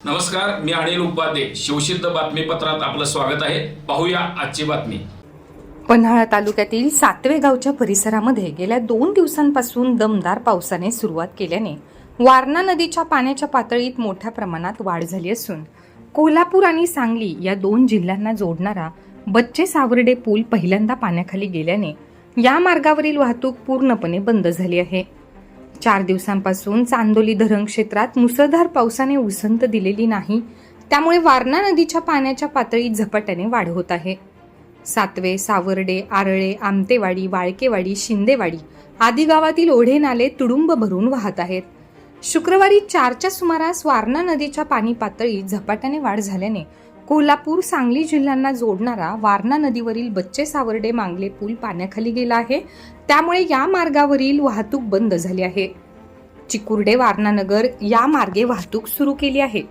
नमस्कार मी अनिल उपाध्ये. शिवसिद्ध बातमीपत्रात आपलं स्वागत आहे. पाहूया आजची बातमी. पन्हाळा तालुक्यातील सातवे गावच्या परिसरामध्ये गेल्या दोन दिवसांपासून दमदार पावसाने सुरुवात केल्याने वारणा नदीच्या पाण्याच्या पातळीत मोठ्या प्रमाणात वाढ झाली असून कोल्हापूर आणि सांगली या दोन जिल्ह्यांना जोडणारा बच्चे सावर्डे पूल पहिल्यांदा पाण्याखाली गेल्याने या मार्गावरील वाहतूक पूर्णपणे बंद झाली आहे. चार दिवसांपासून चांदोली धरण क्षेत्रात मुसळधार पावसाने उसंत दिलेली नाही. त्यामुळे वारणा नदीच्या पाण्याच्या पातळीत झपाट्याने वाढ होत आहे. सातवे सावर्डे आरळे आमतेवाडी वाळकेवाडी शिंदेवाडी आदी गावातील ओढे नाले तुडुंब भरून वाहत आहेत. शुक्रवारी चारच्या सुमारास वारणा नदीच्या पाणी पातळीत झपाट्याने वाढ झाल्याने कोल्हापूर सांगली जिल्ह्यांना जोडणारा वारणा नदीवरील बच्चे सावर्डे मांगले पूल पाण्याखाली गेला आहे. त्यामुळे या मार्गावरील वाहतूक बंद झाली आहे. चिकुर्डे वारणानगर या मार्गे वाहतूक सुरू केली आहे.